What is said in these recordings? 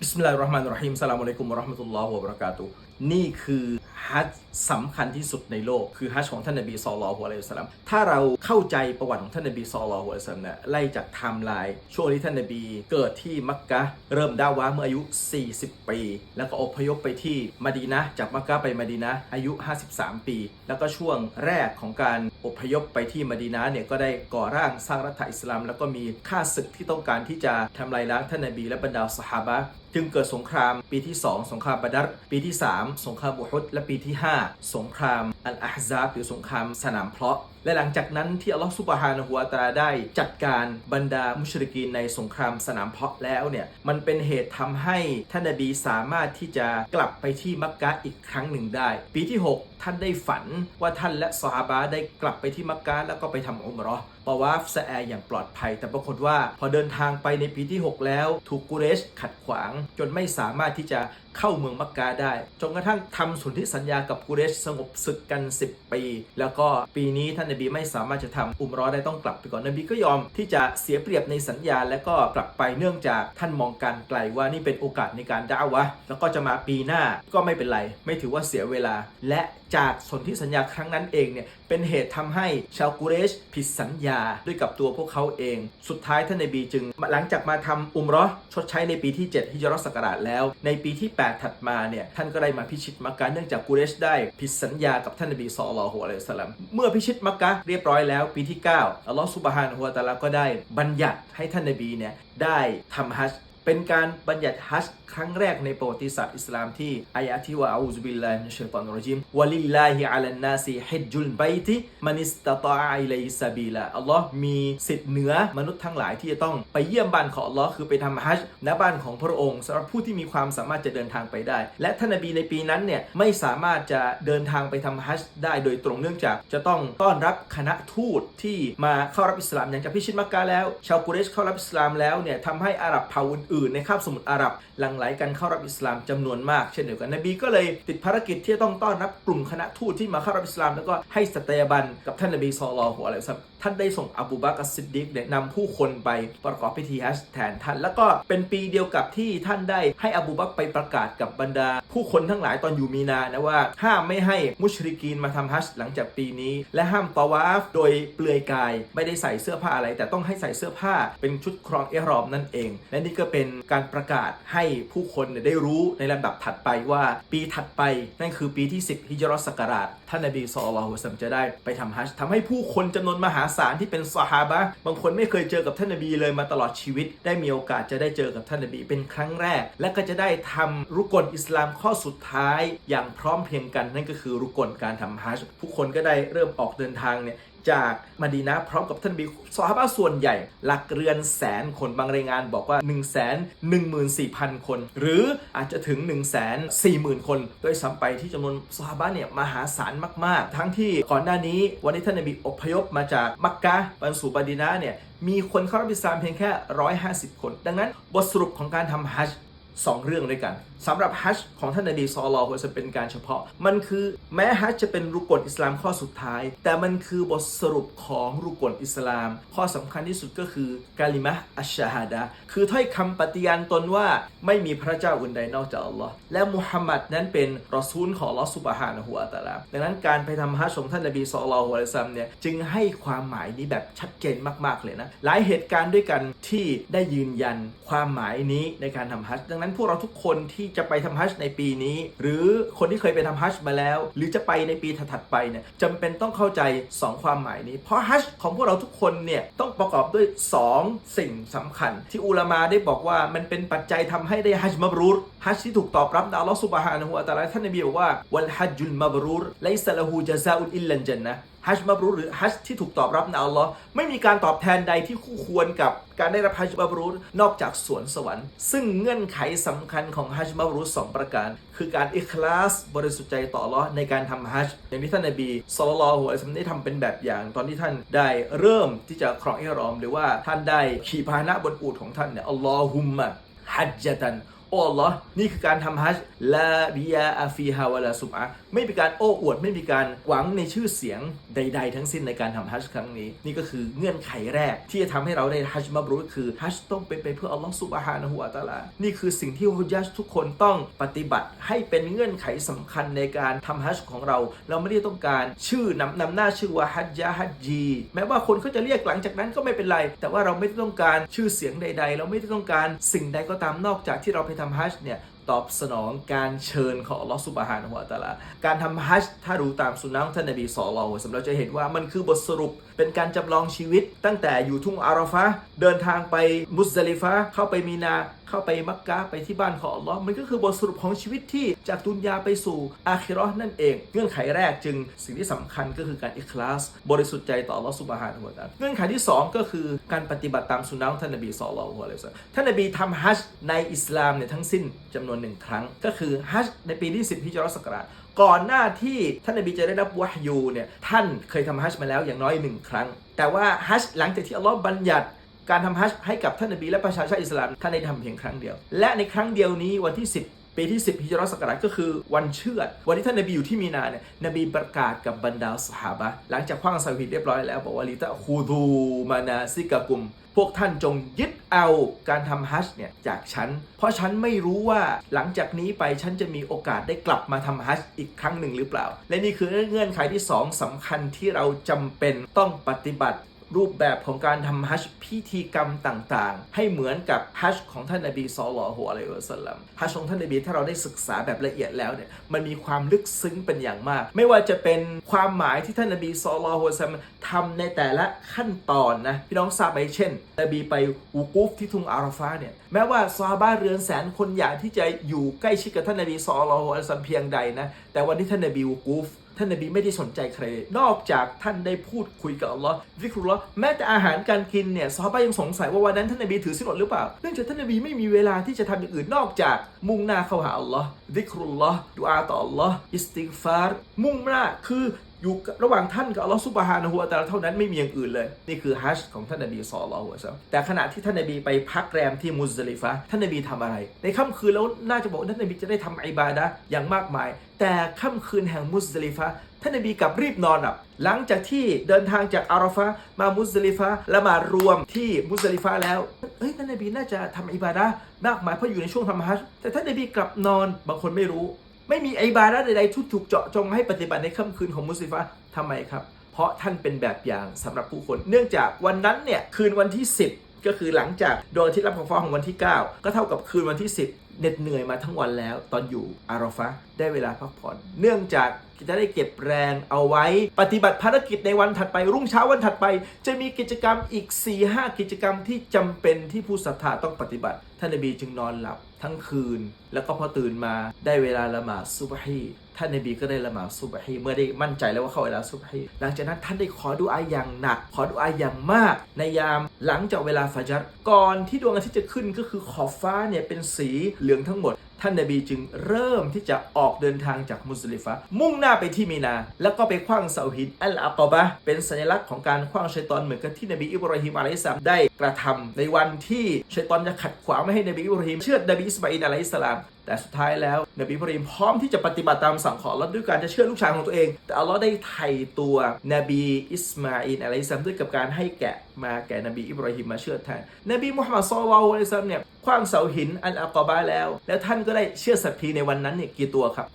บิสมิลลาฮิรเราะห์มานิรเราะฮีมสลามุอะลัยกุมวะเราะห์มะตุลลอฮ์วะบะเราะกาตุนี่คือฮัจญ์สำคัญที่สุดในโลกคือฮัจญ์ของท่านนบีศ็อลลัลลอฮุอะลัยฮิวะซัลลัมถ้าเราเข้าใจประวัติของท่านนบีศ็อลลัลลอฮุอะลัยฮิวะซัลลัมเนี่ยไล่จากไทม์ไลน์ช่วงที่ท่านนบีเกิดที่มักกะเริ่มดาวะเมื่ออายุ 40 ปี แล้วก็อพยพไปที่มะดีนะจากมักกะไปมะดีนะอายุ 53 ปี แล้วก็ช่วงแรกของการอพยพไปที่มะดีนะเนี่ยก็ได้ก่อร่างสร้างรัฐอิสลาม แล้วก็มีข้าศึกที่ต้องการที่จะทำลายล้างท่านนบีและบรรดาสหายจึงเกิดสงครามปีที่ 2 สงครามบาดัรปีที่ 3 สงครามบุฮุดและปีที่ 5 สงครามอัลอาฮซาบหรือสงครามสนามเพลาะและหลังจากนั้นที่อัลลอฮฺซุบฮานะฮูวะตาได้จัดการบรรดามุชริกีนในสงครามสนามเพลาะแล้วเนี่ย มันเป็นเหตุทำให้ท่านนบีสามารถที่จะกลับไปที่มักกะอีกครั้งหนึ่งได้ ปีที่ 6 ท่านได้ฝันว่าท่านและซอฮาบะได้กลับไปที่มักกะแล้วก็ไปทำอุมราะห์ตาวาฟสะแอร์อย่างปลอดภัย แต่ปรากฏว่าพอเดินทางไปในปีที่ 6 แล้วถูกกุเรชขัดขวาง จนไม่สามารถที่จะเข้าเมืองมักกาได้จนกระทั่งทำสนธิสัญญากับกูเรชสงบศึกกัน 10 ปี แล้วก็ปีนี้ท่านนบีไม่สามารถจะทำอุมรอได้ต้องกลับไปก่อนนบีก็ยอมที่จะเสียเปรียบในสัญญา และก็กลับไปเนื่องจากท่านมองการไกลว่านี่เป็นโอกาสในการด่าวะแล้วก็จะมาปีหน้าก็ไม่เป็นไร ไม่ถือว่าเสียเวลาและ จากสนธิสัญญาครั้งนั้นเองเนี่ยเป็นเหตุทำให้ชาวกุเรชผิดสัญญาด้วยกับตัวพวกเขาเอง สุดท้ายท่านนบีจึง หลังจากมาทำอุมรอชดใช้ในปีที่ 7 ฮิจรัสศักราชแล้ว ในปีที่ 8 ถัดมาเนี่ยท่านก็ได้มาพิชิตมักกะเนื่องจากกุเรชได้ผิดสัญญากับท่านนบีศ็อลลัลลอฮุอะลัยฮิวะซัลลัมเมื่อพิชิตมักกะเรียบร้อยแล้ว ปีที่9อัลลอฮฺซุบฮานะฮูวตะอาลาก็ได้บัญญัติให้ท่านนบีเนี่ยได้ทำฮัจ เป็นการบัญญัติฮัจญ์ครั้งแรกในประวัติศาสตร์อิสลามที่อายะที่ว่าอูซุบิลลาฮิมินัชชัยฏอนรเราะญีมวะลิลลาฮิอะลันนาซิฮิจจุลบัยติมันิสตะตออะอิลัยซะบีลาอัลลอฮ์มีสิทธิ์เหนือมนุษย์ทั้งหลายที่จะต้องไปเยี่ยมบ้านของอัลลอฮ์คือไปทำฮัจญ์ณบ้านของพระองค์สำหรับผู้ที่มีความสามารถจะเดินทางไปได้ และท่านนบีในปีนั้นเนี่ยไม่สามารถจะเดินทางไปทำฮัจญ์ได้โดยตรงเนื่องจากจะต้องต้อนรับคณะทูตที่มาเข้ารับอิสลามอย่างจากพิชิตมักกะแล้ว ชาวกุเรชเข้ารับอิสลามแล้วเนี่ยทำให้อาหรับเผ่าอื่นๆในคาบสมุทรอาหรับหลั่งไหลกันเข้ารับอิสลามจำนวนมากเช่นเดียวกันนบีก็เลยติดภารกิจที่จะต้องต้อนรับกลุ่มคณะทูตที่มาเข้ารับอิสลามแล้วก็ให้สัตยาบันกับท่านนบีซอลลัลลอฮุอะลัยฮิวะซัลลัม ท่านได้ส่งอบูบักรอัสซิดดิกเนี่ยนำผู้คนไปประกอบพิธีฮัจญ์แทนท่าน แล้วก็เป็นปีเดียวกับที่ท่านได้ให้อบูบักรไปประกาศกับบรรดา ผู้คนทั้งหลายตอนอยู่มีนานะว่าห้ามไม่ให้มุชริกีนมาทำฮัจญ์หลังจากปีนี้ และห้ามตาวาฟโดยเปลือยกายไม่ได้ใส่เสื้อผ้าอะไร แต่ต้องให้ใส่เสื้อผ้าเป็นชุดครองเอรอมนั่นเอง และนี่ก็เป็นการประกาศให้ผู้คนได้รู้ในลำดับถัดไปว่าปีถัดไปนั่นคือปีที่ 10ฮิจรัสศักราชท่านนบีศ็อลลัลลอฮุลัยฮิวะซัลลัมจะได้ไปทำฮัจญ์ทำให้ผู้คนจำนวนมหาศาลที่เป็นซอฮาบะบางคนไม่เคยเจอกับท่านนบีเลยมาตลอดชีวิต ได้มีโอกาสจะได้เจอกับท่านนบีเป็นครั้งแรก และก็จะได้ทำรุกลอิสลามข้อสุดท้าย อย่างพร้อมเพรียงกันนั่นก็คือรุกลการทำฮัจญ์ผู้คนก็ได้เริ่มออกเดินทางเนี่ย จากมาดีนะพร้อมกับท่านบีซอฮาบะส่วนใหญ่ หลักเรือนแสนคนบางรายงานบอกว่า 1 1 4 0 0 0 คน หรืออาจจะถึง 1 4 0 0 0 0 คน โดยซ้ำไปที่จำนวนซอฮาบะเนี่ยมหาศาลมาก ๆ ทั้งที่ก่อนหน้านี้วันนี้ท่านนบีอพยพมาจากมักกะบรรสู่มาดีนะเนี่ยมีคนเข้ารับอิสลามเพียงแค่ 150 คน ดังนั้นบทสรุปของการทำฮัจ ญ์สองเรื่องด้วยกันสำหรับฮัจญ์ของท่านนบีซอลลอฮุจะเป็นการเฉพาะ มันคือแม้ฮัจญ์จะเป็นรุกลอิสลามข้อสุดท้าย แต่มันคือบทสรุปของรุกลอิสลาม ข้อสำคัญที่สุดก็คือกาลิมะอัชชาฮาดะคือถ้อยคำปฏิญาณตนว่าไม่มีพระเจ้าอื่นใดนอกจากอัลลอฮ์และมุฮัมมัดนั้นเป็นรอซูลของลอฮ์ซุบฮานะฮูวะตะอาลาดังนั้นการไปทำฮัจญ์ของท่านนบีซอลลอฮุอะลัยฮิวะซัมเนี่ยจึงให้ความหมายนี้แบบชัดเจนมาก ๆเลยนะหลายเหตุการณ์ด้วยกันที่ได้ยืนยันความหมายนี้ในการทำฮัจญ์ดังนั้นพวกเราทุกคนที่จะไปทำฮัจญ์ในปีนี้ หรือคนที่เคยไปทำฮัจญ์มาแล้ว หรือจะไปในปีถัดๆไปเนี่ยจำเป็นต้องเข้าใจ 2 ความหมายนี้ เพราะฮัจญ์ของพวกเราทุกคนเนี่ยต้องประกอบด้วย 2 สิ่งสำคัญ ที่อุลามาได้บอกว่ามันเป็นปัจจัยทำให้ได้ฮัจญ์มับรูรฮัจญ์ที่ถูกตอบรับจากอัลลอฮฺซุบฮานะฮูวะตะอาลาท่านนบีบอกว่าวัลฮัจญุลมับรูรไลซะละฮูจาซาอุลอิลลันจันนะฮัจญ์มับรูรหรือฮัจญ์ที่ถูกตอบรับจากอัลลอฮ์ไม่มีการตอบแทนใดที่คู่ควรกับการได้รับฮัจญ์มับรูรนอกจากสวนสวรรค์ ซึ่งเงื่อนไขสำคัญของฮัจญ์มับรูรสองประการ คือการอิคลาสบริสุทธิ์ใจต่ออัลลอฮ์ในการทำฮัจญ์อย่างที่ท่านนบีศ็อลลัลลอฮุอะลัยฮิวะซัลลัมได้ทำเป็นแบบอย่าง ตอนที่ท่านได้เริ่มที่จะครองอิหรอม หรือว่าท่านได้ขี่พาหนะบนอูฐของท่านเนี่ยอัลลอฮุมมะฮัจญะตัน โอ้อัลลอฮ์นี่คือการทำฮัจญ์ลาริยาอาฟีฮาวะลาซุมอะไม่มีการโอ้อวด ไม่มีการหวังในชื่อเสียงใด ๆ ทั้งสิ้นในการทำฮัจญ์ครั้งนี้ นี่ก็คือเงื่อนไขแรก ที่จะทำให้เราได้ฮัจญ์มับรุษคือฮัจญ์ต้องเป็นไปเพื่ออัลลอฮ์ซุบฮานะฮูวะตะอาลานี่คือสิ่งที่ฮุญญัจทุกคนต้องปฏิบัติให้เป็นเงื่อนไขสำคัญในการทำฮัจญ์ของเรา เราไม่ได้ต้องการชื่อนำนำหน้าชื่อว่าฮัจญะฮัจญีแม้ว่าคนเขาจะเรียกหลังจากนั้นก็ไม่เป็นไร แต่ว่าเราไม่ได้ต้องการชื่อเสียงใด ๆ เราไม่ได้ต้องการสิ่งใดก็ตามนอกจากที่เราไปทำฮัจญ์เนี่ยตอบสนองการเชิญของอัลลอฮฺสุบฮานหัวตะลา การทำฮัจญ์ถ้ารู้ตามสุนนะของท่านนบีสอลลัลลอฮุสัมเราจะเห็นว่ามันคือบทสรุป เป็นการจำลองชีวิต ตั้งแต่อยู่ทุ่งอาราฟะเดินทางไปมุสลิฟะเข้าไปมีนาเข้าไปมักกะไปที่บ้านของอัลลอฮ์มันก็คือบทสรุปของชีวิตที่จากดุนยาไปสู่อาคิราะห์นั่นเอง เงื่อนไขแรกจึงสิ่งที่สำคัญก็คือการอิคลาส บริสุทธิ์ใจต่ออัลลอฮ์สุบฮานะฮูวะตาเงื่อนไขที่สองก็คือการปฏิบัติตามสุนนะขท่านนบีศ็อลลัลลอฮุอะลัยฮิวะซัลลัมท่านนบีทำฮัจญ์ในอิสลามเนี่ยทั้งสิ้นจำนวนหนึ่งครั้ง ก็คือฮัจญ์ในปีที่ 10ฮิจราะห์ศักราช ก่อนหน้าที่ท่านนบีจะได้รับวะฮยูเนี่ยท่านเคยทำฮัจญ์มาแล้วอย่างน้อยหนึ่งครั้ง แต่ว่าฮัจญ์หลังจากที่อัลลอฮ์บัญญัติการทำฮัจญ์ให้กับท่านนบีและประชาชาติอิสลามท่านได้ทำเพียงครั้งเดียว และในครั้งเดียวนี้วันที่ 10 ปีที่ 10ฮิจราะห์ศักราชก็คือวันเชือด วันที่ท่านนบีอยู่ที่มีนาเนี่ยนบีประกาศกับบรรดาสหาบะหลังจากคว้างซาวิดเรียบร้อยแล้วบอกว่าลิตะคูดูมานาซิกะกุม พวกท่านจงยึดเอาการทำฮัจญ์เนี่ยจากฉัน เพราะฉันไม่รู้ว่าหลังจากนี้ไปฉันจะมีโอกาสได้กลับมาทำฮัจญ์อีกครั้งหนึ่งหรือเปล่า และนี่คือเงื่อนไขที่สองสำคัญที่เราจำเป็นต้องปฏิบัติ รูปแบบของการทำฮัจพิธีกรรมต่างๆ ให้เหมือนกับฮัจของท่านนบีศ็อลลัลลอฮุอะลัยฮิวะซัลลัมฮัจของท่านนบีถ้าเราได้ศึกษาแบบละเอียดแล้วเนี่ยมันมีความลึกซึ้งเป็นอย่างมาก ไม่ว่าจะเป็นความหมายที่ท่านนบีศ็อลลอฮุอะลัยฮิวะซัลลัมทำในแต่ละขั้นตอนนะพี่น้องทราบไหมเช่นนบีไปวูกูฟที่ทุ่งอาราฟาเนี่ยแม้ว่าซาบะห์เรือนแสนคนอยากที่จะอยู่ใกล้ชิดกับท่านนบีศ็อลลอฮุอะลัยฮิวะซัลลัมเพียงใดนะแต่วันที่ท่านนบีวูกูฟ ท่านนบีไม่ได้สนใจใคร นอกจากท่านได้พูดคุยกับอัลลอฮ์วิกรุลอแม้แต่อาหารการกินเนี่ยซอฮาบะห์ยังสงสัยว่าวันนั้นท่านนบีถือสินอดหรือเปล่า เนื่องจากท่านนบีไม่มีเวลาที่จะทำอย่างอื่นนอกจากมุ่งหน้าเข้าหาอัลลอฮ์วิกรุลลอฮ์ดูอาต่ออัลลอฮ์อิสติกฟาร์มุ่งหน้าคือ อยู่ระหว่างท่านกับอัลลอฮ์ซุบฮานะฮูวะตาลาเท่านั้นไม่มีอย่างอื่นเลย นี่คือฮัจของท่านนบีศ็อลลัลลอฮุอะลัวซัลลัมแต่ขณะที่ท่านนบีไปพักแรมที่มุซดลิฟะท่านนบีทำอะไร ในค่ำคืนแล้วน่าจะบอกว่าท่านนบีจะได้ทำอิบาดะอย่างมากมาย แต่ค่ำคืนแห่งมุซดลิฟะท่านนบีกลับรีบนอนหลับหลังจากที่เดินทางจากอาราฟะมามุซดลิฟะและมารวมที่มุซดลิฟะแล้วเอ้ยท่านนบีน่าจะทำอิบาดะมากมายเพราะอยู่ในช่วงทำฮัจแต่ท่านนบีกลับนอนบางคนไม่รู้ ไม่มีอิบาดะใดๆทุกถูกเจาะจงให้ปฏิบัติในค่ำคืนของมุสลิฟะห์ทำไมครับ เพราะท่านเป็นแบบอย่างสำหรับผู้คน เนื่องจากวันนั้นเนี่ยคืนวันที่ 10 ก็คือหลังจากดวงอาทิตย์รับของฟ้าของวันที่ 9 ก็เท่ากับคืนวันที่ 10เหน็ดเหนื่อยมาทั้งวันแล้ว ตอนอยู่อาราฟะได้เวลาพักผ่อน เนื่องจาก จะได้เก็บแรงเอาไว้ ปฏิบัติภารกิจในวันถัดไป รุ่งเช้าวันถัดไป จะมีกิจกรรมอีก 4-5 กิจกรรมที่จำเป็นที่ผู้ศรัทธาต้องปฏิบัติ ท่านนบีจึงนอนหลับทั้งคืน แล้วก็พอตื่นมาได้เวลาละหมาดซุบฮีท่านนบีก็ได้ละหมาดซุบฮีเมื่อได้มั่นใจแล้วว่าเข้าเวลาซุบฮีหลังจากนั้นท่านได้ขอดุอาอย่างหนัก ขอดุอาอย่างมาก ในยามหลังจากเวลาฟัจรก่อนที่ดวงอาทิตย์จะขึ้นก็คือขอบฟ้าเนี่ยเป็นสีเหลืองทั้งหมด ท่านนบีจึงเริ่มที่จะออกเดินทางจากมุสลิฟะห์มุ่งหน้าไปที่มีนา แล้วก็ไปคว้างเสาหินอัลอากอบะเป็นสัญลักษณ์ของการคว้างชัยตอนเหมือนกับที่นบีอิบราฮิมอะลัยสลามได้กระทำในวันที่ชัยตอนจะขัดขวางไม่ให้นบีอิบราฮิมเชื่อดนบีอิสมาอิลอะลัยสลามแต่สุดท้ายแล้วนบีอิบราฮิมพร้อมที่จะปฏิบัติตามสั่งของอัลลอฮ์ด้วยการจะเชื่อลูกชายของตัวเอง แต่อัลลอฮ์ได้ไถ่ตัวนบีอิสมาอิลอะลัยสสลามด้วยกับการให้แกะ มาแก่นบีอิบราฮิมมาเชื่อแทนนบีมุฮัมมัดซอลลัลลอฮุอะลัยฮิซัลลัมเนี่ยคว้างเสาหินอันอักอบาแล้ว แล้วท่านก็ได้เชื่อสัตทีในวันนั้นเนี่ยกี่ตัวครับ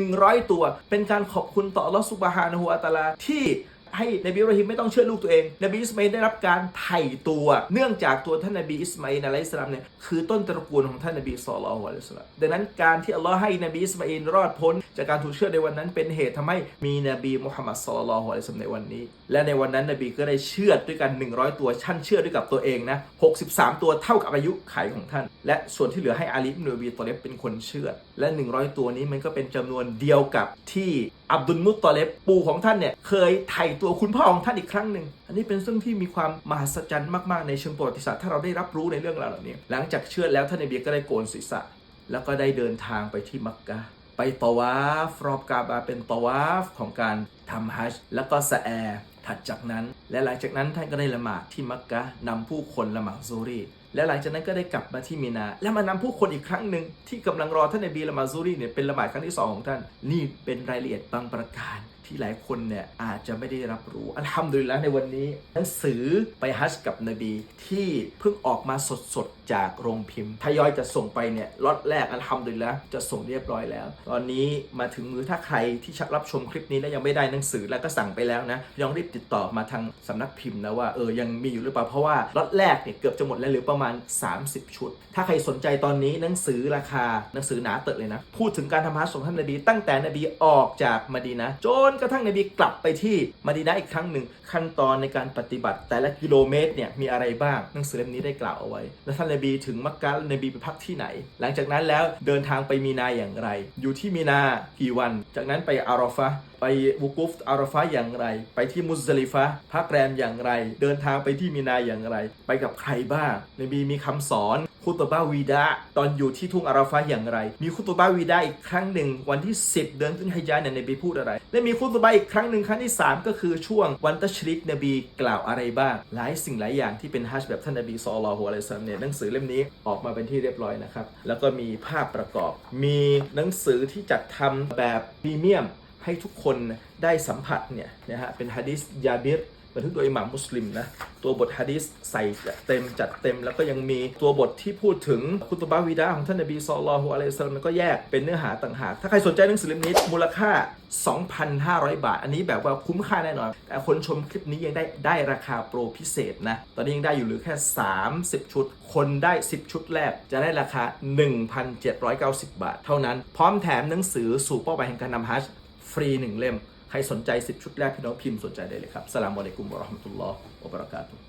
100 ตัวเป็นการขอบคุณต่อลอสุบฮานหัวตาลาที่ ให้นบีอิบราฮิมไม่ต้องเชื่อลูกตัวเอง นบีอิสมาอิลได้รับการไถ่ตัว เนื่องจากตัวท่านนบีอิสมาอิลอะลัยสลามเนี่ยคือต้นตระกูลของท่านนบีศ็อลลัลลอฮุอะลัยฮิวะซัลลัมดังนั้นการที่อัลลอฮ์ให้นบีอิสมาอิลรอดพ้น จากการถูกเชื่อในวันนั้นเป็นเหตุทำให้มีนบีมุฮัมมัดศ็อลลัลลอฮุอะลัยฮิวะซัลลัมในวันนี้ และในวันนั้นนบีก็ได้เชื่อด้วยกัน 100 ตัวท่านเชื่อด้วยกับตัวเองนะ63 ตัวเท่ากับอายุไขของท่าน และส่วนที่เหลือให้อาลีอิบนุอบีตอเลบเป็นคนเชื่อและ 100 ตัวนี้มันก็เป็นจำนวนเดียวกับที่อับดุลมุตตอเลบปู่ของท่านเนี่ยเคยไถ่ตัวคุณพ่อของท่านอีกครั้งหนึ่งอันนี้เป็นเรื่องที่มีความมหัศจรรย์มากๆในเชิงประวัติศาสตร์ถ้าเราได้รับรู้ในเรื่องราวเหล่านี้ หลังจากเชื่อแล้วท่านนบีก็ได้โกนศีรษะ แล้วก็ได้เดินทางไปที่มักกะไปตวาฟรอบกาบาเป็นตวาฟของการทำฮัจญ์แล้วก็สะแอร์ถัดจากนั้น และหลังจากนั้นท่านก็ได้ละหมาดที่มักกะนำผู้คนละหมาดซูรี และหลังจากนั้นก็ได้กลับมาที่มีนา แล้วมานำผู้คนอีกครั้งหนึ่งที่กำลังรอท่านนบีละมาซูรีเนี่ยเป็นละหมาดครั้งที่สองของท่าน นี่เป็นรายละเอียดบางประการ ที่หลายคนเนี่ยอาจจะไม่ได้รับรู้อัลฮัมดุลิลละในวันนี้ หนังสือไปฮัจกับนบีที่เพิ่งออกมาสดๆ จากโรงพิมพ์ทยอยจะส่งไปเนี่ยล็อตแรกอัลฮัมดุลิลละจะส่งเรียบร้อยแล้ว ตอนนี้มาถึงมือถ้าใครที่รับชมคลิปนี้แล้วยังไม่ได้หนังสือแล้วก็สั่งไปแล้วนะยังรีบติดต่อมาทางสำนักพิมพ์นะว่าเออยังมีอยู่หรือเปล่าเพราะว่าล็อตแรกเนี่ยเกือบจะหมดแล้วหรือประมาณ 30 ชุด ถ้าใครสนใจตอนนี้หนังสือราคาหนังสือหนาเตอะเลยนะพูดถึงการทำฮัจญ์ของท่านนบีตั้งแต่นบีออกจากมดีนะจนกระทั่งนบีกลับไปที่มะดีนะห์อีกครั้งหนึ่งขั้นตอนในการปฏิบัติ แต่ละกิโลเมตรเนี่ยมีอะไรบ้างหนังสือเล่มนี้ได้กล่าวเอาไว้ แล้วท่านนบีถึงมักกะนบีไปพักที่ไหน หลังจากนั้นแล้วเดินทางไปมีนาอย่างไร อยู่ที่มีนากี่วัน จากนั้นไปอารอฟะไปวุกุฟอารอฟะอย่างไร ไปที่มุซลิฟะพักแรมอย่างไร เดินทางไปที่มีนาอย่างไร ไปกับใครบ้างนบีมีคำสอน คุตบะวีดะห์ตอนอยู่ที่ทุ่งอาราฟะห์อย่างไร มีคุตบะวีดะห์อีกครั้งหนึ่งวันที่ 10 เดือนตุลฮิจาเนี่ยนบีพูดอะไร และมีคุตบะอีกครั้งหนึ่งครั้งที่ 3 ก็คือช่วงวันตัชริกนบีกล่าวอะไรบ้าง หลายสิ่งหลายอย่างที่เป็นฮัจแบบท่านนบีศ็อลลอฮุอะลัยฮิวะซัลลัมเนี่ยหนังสือเล่มนี้ออกมาเป็นที่เรียบร้อยนะครับแล้วก็มีภาพประกอบ มีหนังสือที่จัดทำแบบพรีเมียมให้ทุกคนได้สัมผัสเนี่ยนะฮะเป็นฮะดิษยาบิร บันทึกโดยอิหม่ามมุสลิมนะตัวบทฮะดิษใส่เต็มจัดเต็ม แล้วก็ยังมีตัวบทที่พูดถึงคุตบะวิดาของท่านนบีศ็อลลัลลอฮุอะลัยฮิวะซัลลัมก็แยกเป็นเนื้อหาต่างหาก ถ้าใครสนใจหนังสือเล่มนี้มูลค่า 2,500 บาท อันนี้แบบว่าคุ้มค่าแน่นอน แต่คนชมคลิปนี้ยังได้ได้ราคาโปรพิเศษนะ ตอนนี้ยังได้อยู่หลือแค่ 30 ชุด คนได้ 10 ชุดแรก จะได้ราคา 1,790 บาท เท่านั้น พร้อมแถมหนังสือสู่เป้าหมายแห่งการนำฮัจฟรี 1 เล่ม ใครสนใจ 10 ชุดแรกพี่น้องพิมพ์สนใจได้เลยครับสลามอะลัยกุมวะราะห์มะตุลลอฮ์วะบะเราะกาตุฮ์